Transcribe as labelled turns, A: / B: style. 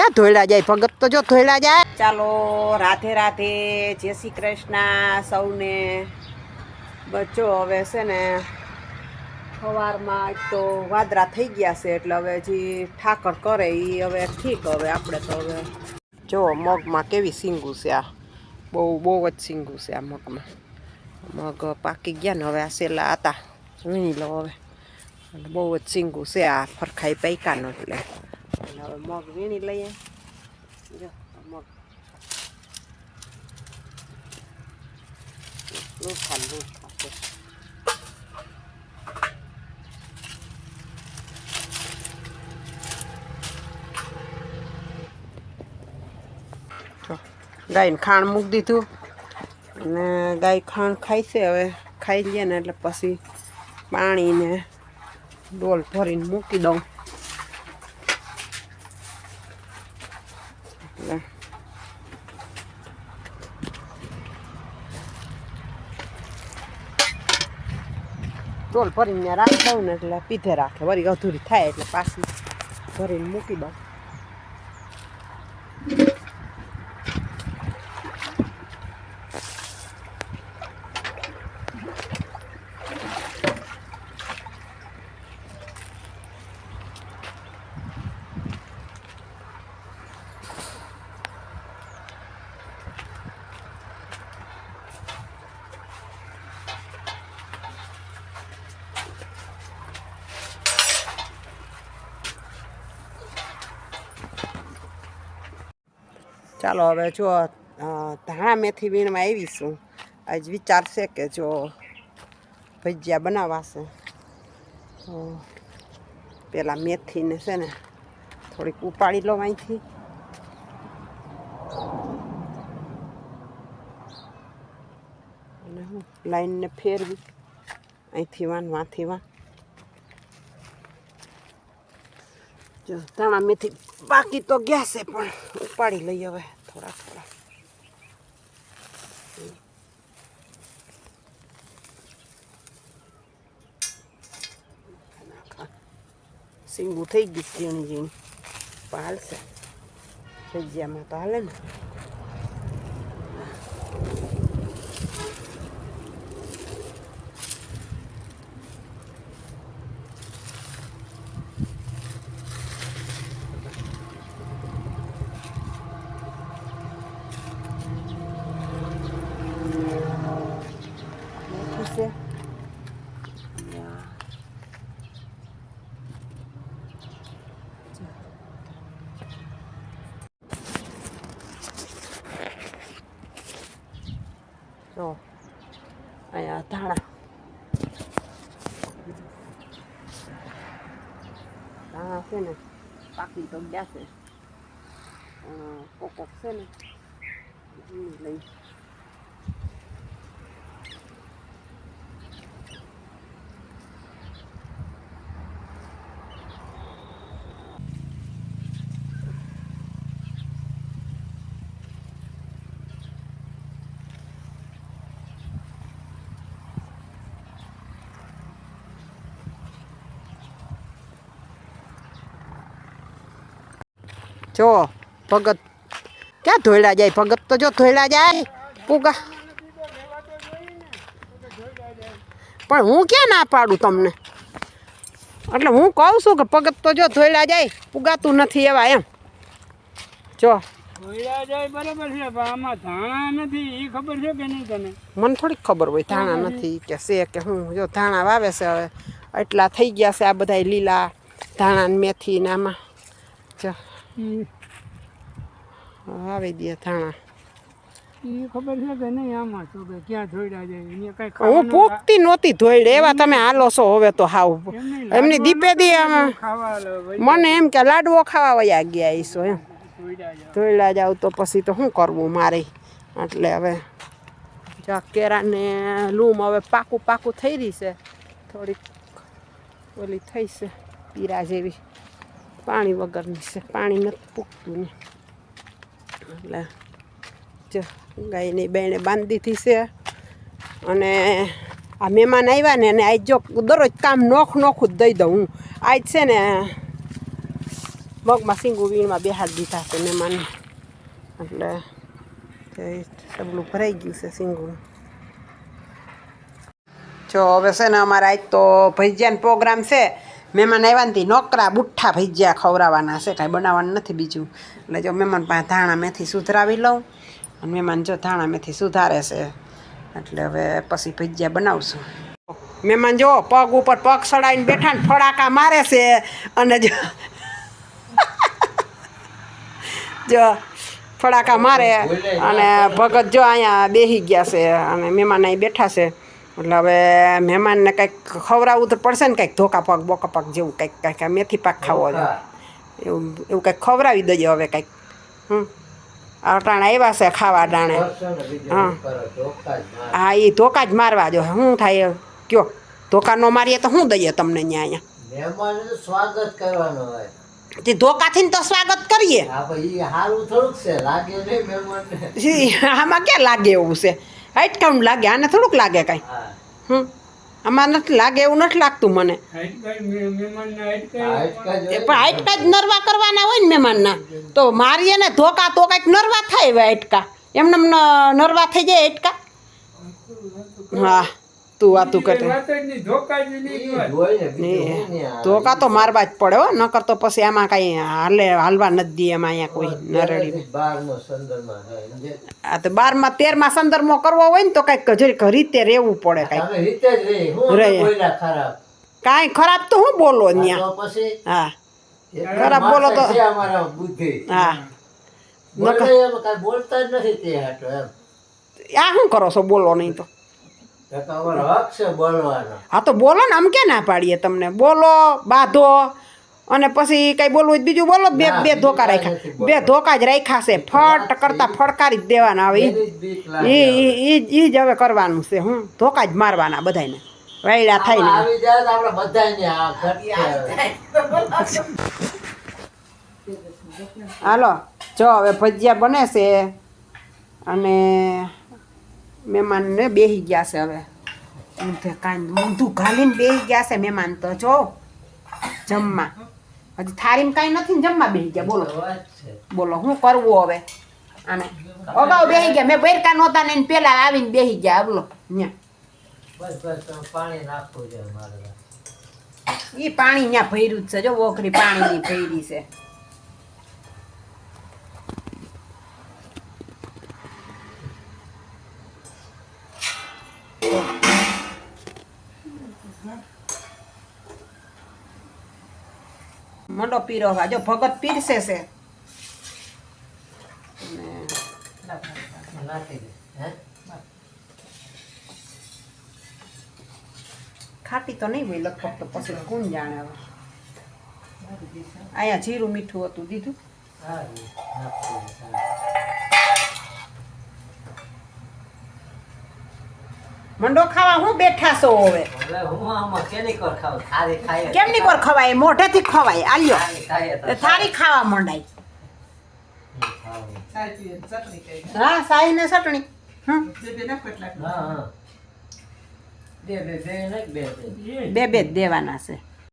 A: ક્યાં ધોયડા જાય? ભગત તો જો ધોયડા જાય. ચાલો, રાધે રાધે, જય શ્રી કૃષ્ણ સૌને. બચ્ચો હવે છે ને, સવારમાં તો વાદરા થઈ ગયા છે, એટલે હવે જે ઠાકર કરે એ હવે ઠીક હવે આપણે તો હવે. જો, મગમાં કેવી સિંગું છે આ. બહુ બહુ જ સિંગું છે આ મગમાં. મગ પાકી ગયા ને હવે આ સેલા હતા. વીણી લો હવે. બહુ જ સિંગું છે આ ફરખાઈ પૈકાનો એટલે. હવે મગ વીણી લઈએ જો આ મગ લુખા લુખા છે જો ગાયને ખાણ મૂકી દીધું અને ગાય ખાણ ખાય છે હવે ખાઈ લઈએ ને એટલે પછી પાણીને ડોલ ભરીને મૂકી દઉં એટલે ડોલ ભરીને ત્યાં રાખી દઉં ને એટલે પીધે રાખે વળી અધૂરી થાય એટલે પાછી ભરીને મૂકી દઉં ચાલો હવે જો ધાણા મેથી વીણમાં આવીશું. આજ વિચાર છે કે જો ભજીયા બનાવાશે. તો પેલા મેથીને છે ને થોડીક ઉપાડી લો અહીંથી. લાઈનને ફેરવી, અહીંથી વાન, વાંથી વાં જો, ધાણા મેથી બાકી તો ગયા છે, પણ ઉપાડી લઈએ હવે થોડા થોડા. સીંગું થઈ ગયું ઝીણી ઝીણી પાલશે. ભજીયામાં તો હાલે ને મેથી છે જો અહીંયા ધાણા ધાણા છે ને પાકી તો ગયા છે અ, કોક કોક છે ને ઈ લઈ જો ભગત. ક્યાં ધોયડા જાય? ભગત તો જો ધોયડા જાય. પૂગા. પણ હું ક્યાં ના પાડું તમને? એટલે હું કહું છું કે ભગત તો જો ધોયડા જાય પુગાતું નથી એવા એમ. જો. મને થોડીક ખબર હોય ધાણા નથી કે છે કે હું જો ધાણા વાવે છે હવે. એટલા થઈ ગયા છે આ બધા લીલા ધાણા ને મેથી ને આમાં. જો. વાવી દે થાણા.
B: એ ખબર છે કે નહીં આમાં તો કે ક્યાં ધોઈડા જાય અહીંયા કઈ
A: હું પોકતી નહોતી ધોઈડે એવા તમે હાલો છો હવે તો હાવ. એમની દીપે દી મને એમ કે લાડવો ખાવા વયા ગયા ઈસો એમ.
B: ધોઈડા
A: જાવ તો પછી તો શું કરવું મારે? એટલે હવે જા કેરાને લૂમ હવે પાકું પાકું થઈ રહી છે. થોડીક ઓલી થઈ છે. પીરા જેવી. પાણી વગરની છે. પાણી નથી પૂગતું ને. એટલે જો ગાયની બેને બાંધી દીધી છે. અને આ મહેમાન આવ્યા ને અને આજ જો દરરોજ કામ નોખ નોખું જ દઈ દઉં હું. આજ છે ને મગમાં સિંગુ વીણમાં બેહાડ દીધા છે મહેમાન. એટલે સબલું ભરાઈ ગયું છે સિંગુનું. જો હવે છે ને અમારે આજ તો ભજીયાનો પ્રોગ્રામ છે. મહેમાન આવ્યા નથી નોકરા બુઠ્ઠા ભજીયા ખવડાવવાના છે, કાંઈ બનાવવાનું નથી બીજું. એટલે જો મહેમાન પાસે ધાણા મેથી સુધરાવી લઉં, અને મહેમાન જો ધાણા મેથી સુધારે છે, એટલે હવે પછી ભજીયા બનાવશું. મહેમાન જો પગ ઉપર પગ સડાઈને બેઠા ને ફડાકા મારે છે, અને જો જો ફડાકા મારે, અને ભગત જો અહીંયા બેસી ગયા છે, અને મહેમાન અહીં બેઠા છે. એટલે હવે મહેમાનને કંઈક ખવડાવવું તો પડશે ને કંઈક ધોકા પાક બોકા પાક જેવું કંઈક કંઈક મેથી પાક ખાવો એવું એવું કંઈક ખવડાવી દઈએ હવે કંઈક. હમ. અટાણ આવ્યા છે ખાવા ડાણે. હા. હા એ ધોકા જ મારવા જો. શું થાય કયો? ધોકા ન મારીએ તો શું દઈએ તમને ત્યાં અહીંયા?
C: સ્વાગત કરવાનો હોય.
A: તે ધોકાથી ને તો સ્વાગત કરીએ. આમાં ક્યાં લાગે એવું છે? હાઈટ કાઉન્ટ લાગે આને થોડુંક લાગે કાંઈ.
C: હા.
A: હમ. આમાં નથી લાગે એવું નથી લાગતું મને. પણ હાઈટકા જ નરવા કરવાના હોય ને મહેમાનના. તો મારીએ ને ધોકા તો કાંઈક નરવા થાય હવે હાઈટકા. એમને નરવા થઈ જાય હાઈટકા. હા. તું વાતું કરે
C: ને
A: ને
C: ન્યા.
A: ધોકા તો મારવા જ પડે હો નકર તો પછી આમાં કઈ હાલે હાલવા નથી દે એમાં અહીંયા કોઈ નરડી? આ તો બારમાં તેરમાં સંદર્ભમાં કરવો હોય ને તો કાંઈક જરીક રીતે રહેવું પડે
C: ખરાબ.
A: કાંઈ ખરાબ તો હું બોલો ત્યાં હા. ખરાબ બોલો તો- હા.
C: બોલે બોલતા જ નથી તે
A: આ શું કરો છો બોલો નહીં તો. હા તો બોલો ને આમ કે ના પાડીએ તમને? બોલો બાંધો. અને પછી કઈ બોલવું હોય તો બીજું બોલો બે બે ધોકા રાખ્યા. બે ધોકા જ રાખ્યા છે. ફટ કરતા ફટકારી જ દેવાના હવે.
C: એ એ
A: ઈ ઈ ઈ ઈ જ હવે કરવાનું છે હું. ધોકા જ મારવાના બધાને વાયડા થાય ને.
C: આવી જાય આપણે બધાયને
A: હાલો જો હવે ભજીયા બને છે. અને મહેમાનને બેસી ગયા છે હવે. ઊંધે કાંઈ ઊંધું ઘાલીને બેસી ગયા છે મહેમાન તો જો. જમવા. હજી થાળીમાં કાંઈ નથી ને જમવા બેસી ગયા બોલો. બોલો શું કરવું હવે? આને. અગાઉ બેસી ગયા મેં બેરકા નહોતા ને પેલા આવીને બેસી ગયા બોલો ન્યા.
C: બસ બસ પાણી નાખવું છે મારે
A: એ પાણી ત્યાં ભર્યું જ છે જો વોકરી પાણીની ભરી છે. મંડો પીરવા જો ભગત પીરસે છે. ખાટી તો નહીં હોય લગભગ તો પછી કોણ જાણે હવે? અહીંયા જીરું મીઠું હતું, દીધું?
C: હા નાખી દે
A: મંડો ખાવા હું બેઠા છો હવે? કેમ ની કોર ખવાય? મોઢેથી ખવાય. આલ્યો.
C: થાળી
A: ખાવા મંડાય. હા સાઈ ને ચટણી.
C: બે બે
A: દેવાના છે.